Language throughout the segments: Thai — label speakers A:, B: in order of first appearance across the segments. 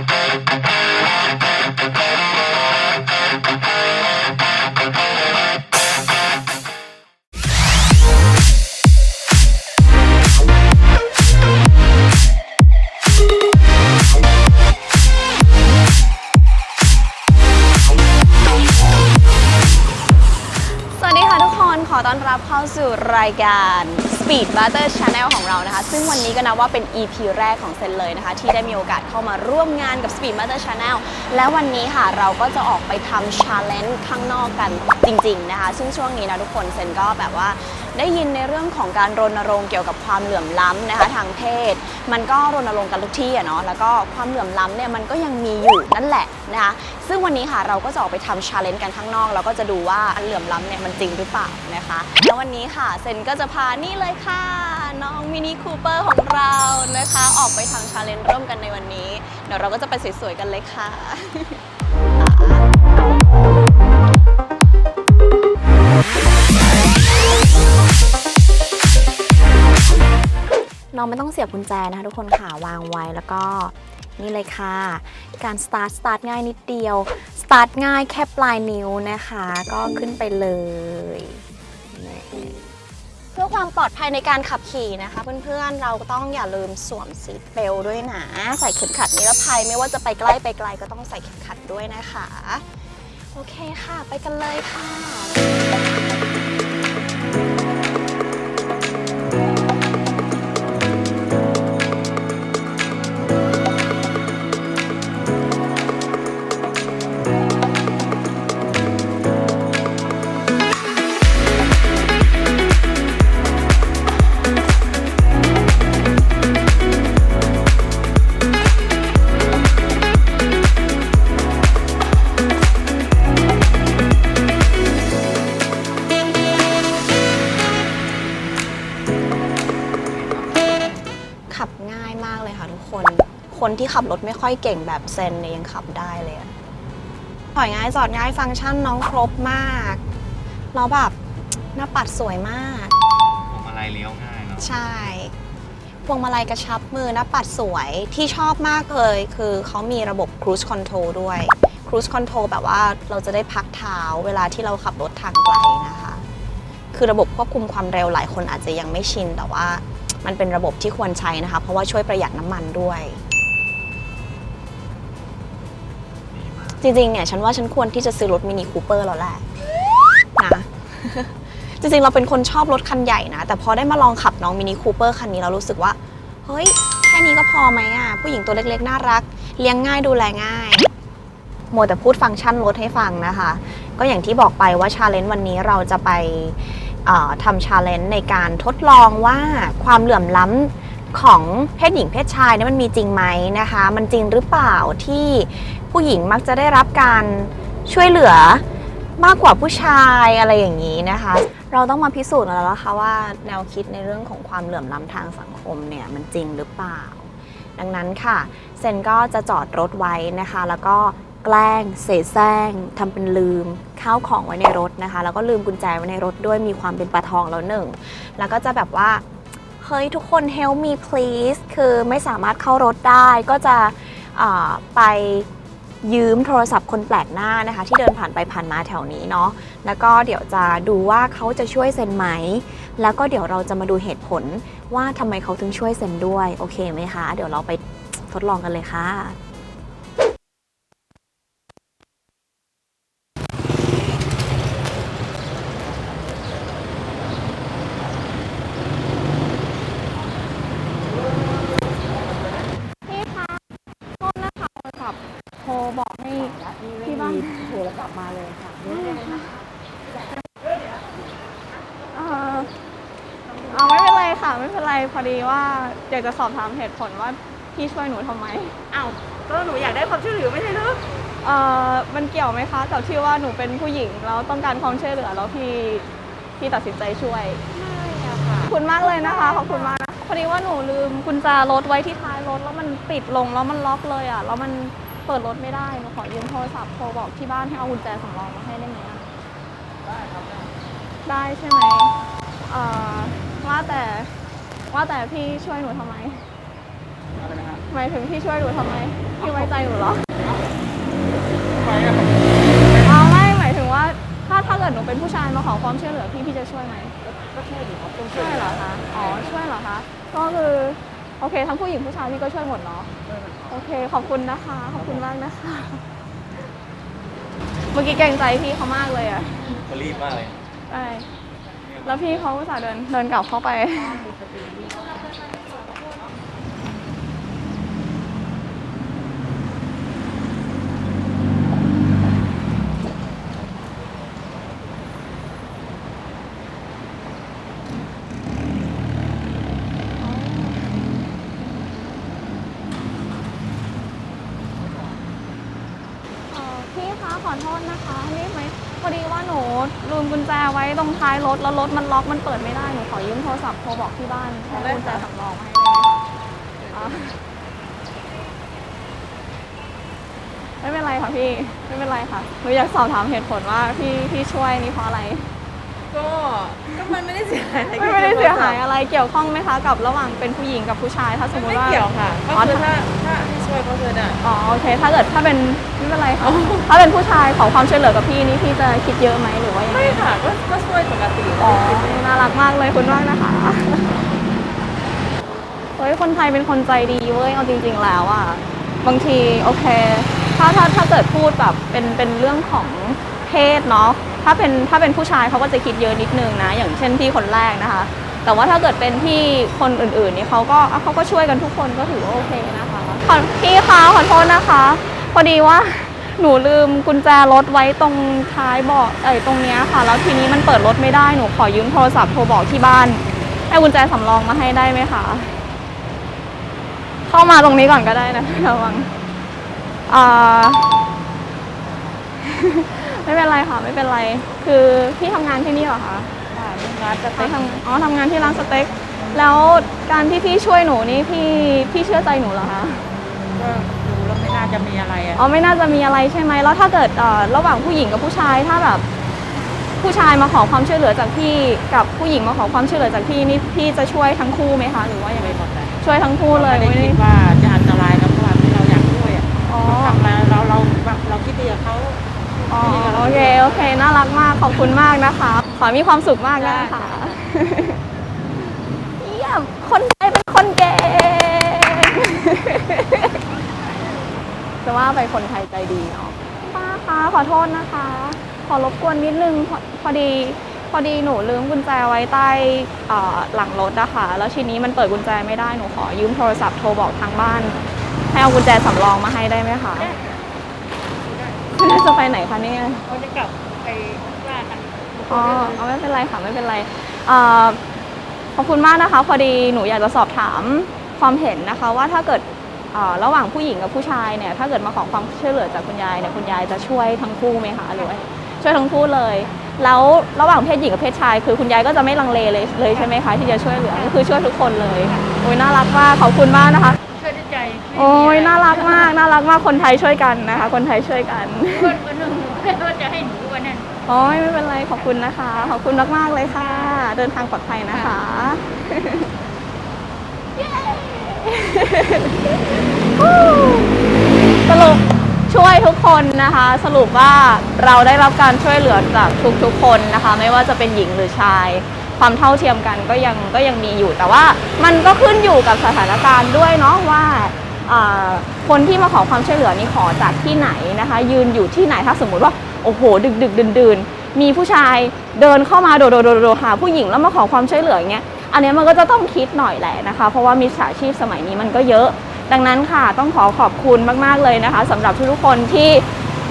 A: สวัสดีค่ะทุกคนขอต้อนรับเข้าสู่รายการ Speed Butter Channel ของเรานะคะ ซึ่งวันนี้ก็นับว่าเป็น EP แรกของเซนเลยนะคะ ที่ได้มีโอกาสเข้ามาร่วมงานกับ Speed Butter Channel และวันนี้ค่ะเราก็จะออกไปทำ Challenge ข้างนอกกันจริง ๆ นะคะ ซึ่งช่วงนี้นะทุกคนเซนก็แบบว่า ได้ยินในเรื่องของการรณรงค์เกี่ยวกับความเหลื่อมล้ำนะคะทางเพศ มันก็รณรงค์กันทุกที่อะเนาะแล้วก็ความเหลื่อมล้ำเนี่ยมันก็ยังมีอยู่นั่นแหละนะคะซึ่งวันนี้ค่ะเราก็จะออกไปทำชาเลนจ์กันข้างนอกแล้วก็จะดูว่าอันเหลื่อมล้ำเนี่ยมันจริงหรือเปล่านะคะแล้ววันนี้ค่ะเซนก็จะพานี่เลยค่ะน้องมินิคูเปอร์ของเรานะคะ ออกไปทำชาเลนจ์ร่วมกันในวันนี้เดี๋ยวเราก็จะไปสวยๆกันเลยค่ะ น้องไม่ต้องเสียบกุญแจนะคะทุกคนค่ะวางไว้แล้วก็นี่เลยค่ะ การ start start ง่ายนิดเดียว start ง่ายแค่ปลายนิ้วนะคะ ก็ขึ้นไปเลย เพื่อความปลอดภัยในการขับขี่นะคะ เพื่อนๆเราต้องอย่าลืมสวมซีทเบลด้วยนะ ใส่เข็มขัดนิรภัยไม่ว่าจะไปใกล้ไปไกลก็ต้องใส่เข็มขัดด้วยนะคะ โอเคค่ะ ไปกันเลยค่ะ คนที่ขับรถไม่ค่อยเก่งแบบเซนเนี่ยยังขับได้เลยอะถอยง่ายจอดง่ายฟังก์ชันน้องครบมากแล้วแบบหน้าปัดสวยมาก
B: พวงมาลัยเลี้ยวง่ายเนาะ
A: ใช่พวงมาลัยกระชับมือหน้าปัดสวยที่ชอบมากเลย คือเขามีระบบ cruise control ด้วย cruise control แบบว่าเราจะได้พักเท้าเวลาที่เราขับรถทางไกลนะคะ คือระบบควบคุมความเร็วหลายคนอาจจะยังไม่ชินแต่ว่ามันเป็นระบบที่ควรใช้นะคะ เพราะว่าช่วยประหยัดน้ำมันด้วย จริงๆเนี่ยฉันว่าฉันควรที่จะซื้อรถมินิคูเปอร์แล้วแหละนะจริงๆเราเป็นคนชอบรถคันใหญ่นะ แต่พอได้มาลองขับน้องมินิคูเปอร์คันนี้เรารู้สึกว่า เฮ้ย แค่นี้ก็พอไหมอะ ผู้หญิงตัวเล็กๆ น่ารัก เลี้ยงง่ายดูแลง่ายโมแต่พูดฟังก์ชันรถให้ฟังนะคะ ก็อย่างที่บอกไปว่าชาเลนจ์วันนี้เราจะไปทำชาเลนจ์ในการทดลองว่าความเหลื่อมล้ำของเพศหญิงเพศชายเนี่ยมันมีจริงไหมนะคะ มันจริงหรือเปล่าที่ ผู้หญิงมักจะได้รับการช่วยเหลือมากกว่าผู้ชายอะไรอย่างนี้นะคะ เราต้องมาพิสูจน์แล้วล่ะค่ะว่าแนวคิดในเรื่องของความเหลื่อมล้ำทางสังคมเนี่ยมันจริงหรือเปล่า ดังนั้นค่ะเซนก็จะจอดรถไว้นะคะ แล้วก็แกล้งเสแสร้งทำเป็นลืมข้าวของไว้ในรถนะคะ แล้วก็ลืมกุญแจไว้ในรถด้วยมีความเป็นปลาทองแล้วหนึ่ง แล้วก็จะแบบว่าเฮ้ยทุกคน help me please คือไม่สามารถเข้ารถได้ก็จะไป ยืมโทรศัพท์คนแปลกหน้านะคะ ที่เดินผ่านไปผ่านมาแถวนี้เนาะแล้วก็เดี๋ยวจะดูว่าเขาจะช่วยเซ็นไหม แล้วก็เดี๋ยวเราจะมาดูเหตุผลว่าทำไมเขาถึงช่วยเซ็นด้วย โอเคไหมคะ เดี๋ยวเราไปทดลองกันเลยค่ะ อดีว่าอยากจะสอบถามเหตุผลว่าพี่ช่วยหนูทำไม
C: อ้าวก็หนูอยากได้ความช่วยเหลือไม่ใช่เหรอ
A: เอ่อมันเกี่ยวไหมคะกับที่ว่าหนูเป็นผู้หญิงแล้วต้องการความช่วยเหลือแล้วพี่พี่ตัดสินใจช่วย
C: ไม่อะค่ะ
A: ขอบคุณมากเลยนะคะขอบคุณมากนะพอดีว่าหนูลืมกุญแจรถไว้ที่ท้ายรถแล้วมันปิดลงแล้วมันล็อกเลยอะแล้วมันเปิดรถไม่ได้หนูขอยืมโทรศัพท์โทรบอกที่บ้านให้เอากุญแจสำรองมาให้ได้ไหมอะได้ครับได้ใช่ไหมเอ่อว่าแต่ ว่าแต่พี่ช่วยหนูทำไม
B: อะไรนะฮะ
D: หมายถึงพี่ช่วยหนูทำไม พี่ไว้ใจหนูเหรอ
B: ไปอะ
D: เอาไม่หมายถึงว่า ถ้าถ้าเกิดหนูเป็นผู้ชายมาขอความช่วยเหลือพี่พี่จะช่วยไหม
C: ก็ช่วยดีครับต้องช่
D: ช่
C: ว
D: วยยเหรอคะ อ๋อ ช่วยเหรอคะ ก็คือ โอเค ทั้งผู้หญิงผู้ชายพี่ก็ช่วยหมดเนาะโอเค ขอบคุณนะคะ ขอบคุณมากนะคะ เมื่อกี้เกรงใจพี่เขามากเลยอะ
B: เขารีบมากเลย
D: ใช่ แล้วพี่เขาอุตส่าห์เดินเดินกลับเข้าไป เอ่อพี่คะขอโทษนะคะนี่ไหมพอดีว่าหนู ลืมกุญแจไว้ตรงท้ายรถแล้วรถมันล็อกมันเปิดไม่ได้หนูขอยืมโทรศัพท์โทรบอกที่บ้านให้เอากุญแจสำรองมาให้ได้ไหมอะไม่เป็นไรค่ะพี่ไม่เป็นไรค่ะหนูอยากสอบถามเหตุผลว่าพี่พี่ช่วยนี่เพราะอะไร
C: ก็ก็มันไม่ได้เสียหายอะไร
D: ไม่ไม่ได้เสียหายอะไรเกี่ยวข้องไหมคะกับระหว่างเป็นผู้หญิงกับผู้ชายถ้าสมม
C: ไม่
D: ติว่า
C: เกี่ยวค่ะก็
D: อ๋อ
C: คือถ้าถ้าให้ช่วยก็คือได้
D: อ๋อโอเค ถ้าเกิดถ้าเป็นไม่เป็นไรค่ะถ้าเป็นผู้ชายขอความช่วยเหลือกับพี่นี่พี่จะคิดเยอะไหมหรือว่ายังไง
C: ไม่ค่ะก็ก็ช่วยปกติ
D: อ๋อน่ารักมากเลยคุณมากนะคะเฮ้ยคนไทยเป็นคนใจดีเว้ยเอาจริง ๆ แล้วอะบางทีโอเค ถ้าถ้าถ้าเกิดพูดแบบเป็นเป็นเรื่องของ เพศเนาะถ้าเป็นถ้าเป็นผู้ชายเขาก็จะคิดเยอะนิดนึงนะ อย่างเช่นพี่คนแรกนะคะ แต่ว่าถ้าเกิดเป็นพี่คนอื่นๆนี่เขาก็เขาก็ช่วยกันทุกคนก็ถือว่าโอเคนะคะขอพี่คะขอโทษนะคะพอดีว่าหนูลืมกุญแจรถไว้ตรงท้ายเบาะเอ้ตรงเนี้ยค่ะ แล้วทีนี้มันเปิดรถไม่ได้หนูขอยืมโทรศัพท์โทรบอกที่บ้านให้กุญแจสำรองมาให้ได้ไหมคะเข้ามาตรงนี้ก่อนก็ได้นะระวังอ่า ไม่เป็นไรค่ะไม่เป็นไร คือพี่ทำงานที่นี่เหรอคะ
C: ค่ะงานจะ
D: ไป
C: ไปท
D: ทำอ๋อทำงานที่ร้านสเต็ก แล้วการที่พี่ช่วยหนูนี่พี่พี่เชื่อใจหนูเหรอคะำ
C: ก็ดูแล้วไม่น่าจะมีอะไรอะ
D: อ๋อไม่น่าจะมีอะไรใช่ไหมแล้วถ้าเกิดเอ่อระหว่างผู้หญิงกับผู้ชายถ้าแบบ ผู้ชายมาขอความช่วยเหลือจากพี่กับผู้หญิงมาขอความช่วยเหลือจากพี่นี่พี่จะช่วยทั้งคู่ไหมคะหรือว่ายังไง
C: ไม่หมดเลย
D: ช่วยทั้งคู่เลย
C: ไม่ได้
D: ไม่
C: คิ
D: ได้
C: ดว่าจะอันตรายกับความที่เราอยากช่วยอะ
D: อ๋อ
C: ทำแล้วเราเราแบบเราคิดดีกับเขา
D: อ๋อโอเคโอ เค น่ารักมาก ขอบคุณมากนะคะ ขอมีความสุขมากนะคะเยี่ยม คนไทยเป็นคนเก่งจะว่าไปคนไทยใจดีเนาะป้าคะขอโทษนะคะ ขอรบกวนนิดนึงพอพอดี พอดีหนูลืมกุญแจไว้ใต้หลังรถนะคะ แล้วทีนี้มันเปิดกุญแจไม่ได้หนูขอยืมโทรศัพท์โทรบอกทางบ้าน ให้เอากุญแจสำรองมาให้ได้ไหมคะ จะไปไหนคะเนี่ย
C: เขาจะกลับไปว่ากัน
D: อ๋อเอาไม่เป็นไรค่ะไม่เป็นไรเอ่อขอบคุณมากนะคะ พอดีหนูอยากจะสอบถามความเห็นนะคะ ว่าถ้าเกิดเอ่อระหว่างผู้หญิงกับผู้ชายเนี่ยถ้าเกิดมาขอความช่วยเหลือจากคุณยายเนี่ยคุณยายจะช่วยทั้งคู่ไหมคะหรือว่าช่วยทั้งคู่เลย แล้วระหว่างเพศหญิงกับเพศชาย คือคุณยายก็จะไม่ลังเลเลยเลยใช่ไหมคะที่จะช่วยเหลือก็คือช่วยทุกคนเลยโอ้ยน่ารักมากขอบคุณมากนะคะ
C: ช่วยด้วยใจ
D: โอ้ยน่ารักมากน่ารักมากคนไทยช่วยกันนะคะ คนไทยช่วยกัน
C: คนคนหนึ่งว่าจะให้หนูวันนั้น
D: โอ้ยไม่เป็นไรขอบคุณนะคะ ขอบคุณมากๆเลยค่ะ เดินทางปลอดภัยนะคะเย้ฮู้สรุปช่วยทุกคนนะคะ สรุปว่าเราได้รับการช่วยเหลือจากทุกๆคนนะคะ ไม่ว่าจะเป็นหญิงหรือชาย ความเท่าเทียมกันก็ยังก็ยังมีอยู่แต่ว่ามันก็ขึ้นอยู่กับสถานการณ์ด้วยเนาะว่าอ่า คนที่มาขอความช่วยเหลือนี่ขอจากที่ไหนนะคะ ยืนอยู่ที่ไหนถ้าสมมุติว่าโอ้โห ดึกดึกดื่นดื่นมีผู้ชายเดินเข้ามาโดดโดดโดดหาผู้หญิงแล้วมาขอความช่วยเหลืออย่างเงี้ยอันเนี้ยมันก็จะต้องคิดหน่อยแหละนะคะ เพราะว่ามีสาชีพสมัยนี้มันก็เยอะ ดังนั้นค่ะต้องขอขอบคุณมาก ๆ เลยนะคะสำหรับทุกๆคนที่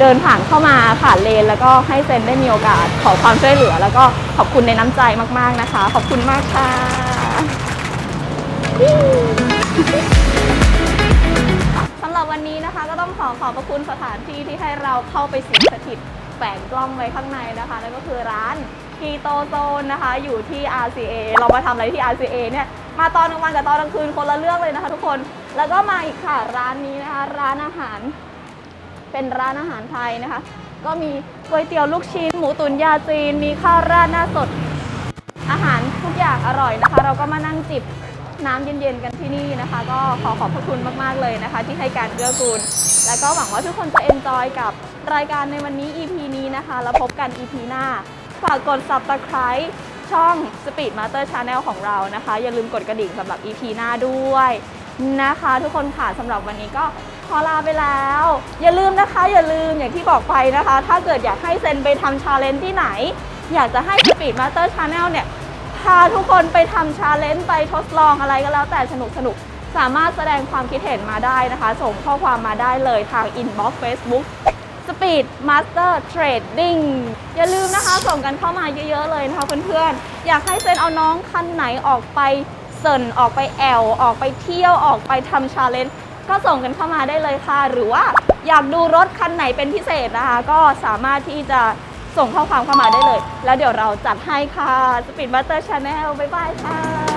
D: เดินผ่านเข้ามาผ่านเลน แล้วก็ให้เซนได้มีโอกาสขอความช่วยเหลือ แล้วก็ขอบคุณในน้ำใจมาก ๆนะคะ ขอบคุณมากค่ะ วันนี้นะคะก็ต้องขอขอบพระคุณสถานที่ที่ให้เราเข้าไปสิงสถิตแฝงกล้องไว้ข้างในนะคะ นั่นก็คือร้านคีโตโซนนะคะ อยู่ที่ RCA เรามาทำอะไรที่ RCA เนี่ยมาตอนกลางวันกับตอนกลางคืนคนละเรื่องเลยนะคะ ทุกคนแล้วก็มาอีกค่ะร้านนี้นะคะ ร้านอาหาร เป็นร้านอาหารไทยนะคะ ก็มีก๋วยเตี๋ยวลูกชิ้น หมูตุ๋นยาจีน มีข้าวราดหน้าสด อาหารทุกอย่างอร่อยนะคะ เราก็มานั่งจิบ น้ำเย็นๆกันที่นี่นะคะ ก็ขอขอบพระคุณมากๆเลยนะคะ ที่ให้การเกื้อกูล แล้วก็หวังว่าทุกคนจะเอนจอยกับรายการในวันนี้ EP นี้นะคะ แล้วพบกัน EP หน้า ฝากกด subscribe ช่อง Speed Master Channel ของเรานะคะ อย่าลืมกดกระดิ่งสำหรับ EP หน้าด้วยนะคะ ทุกคนค่ะสำหรับวันนี้ก็ขอลาไปแล้ว อย่าลืมนะคะ อย่าลืมอย่างที่บอกไปนะคะ ถ้าเกิดอยากให้เซนไปทำชาเลนจ์ที่ไหน อยากจะให้ Speed Master Channel เนี่ยาทุกคนไปทำชาเลนจ์ไปทดลองอะไรก็แล้วแต่สนุกสนุกสามารถแสดงความคิดเห็นมาได้นะคะ ส่งข้อความมาได้เลยทาง inbox Facebook Speed Master Trading อย่าลืมนะคะส่งกันเข้ามาเยอะๆเลยนะคะเพื่อนๆ อยากให้เซนเอาน้องคันไหนออกไปเซินออกไปแอลออกไปเที่ยวออกไปทำชาเลนจ์ก็ส่งกันเข้ามาได้เลยค่ะ หรือว่าอยากดูรถคันไหนเป็นพิเศษนะคะ ก็สามารถที่จะ ส่งข้อความเข้ามาได้เลย แล้วเดี๋ยวเราจัดให้ค่ะ Speed Master Channel บ๊ายบายค่ะ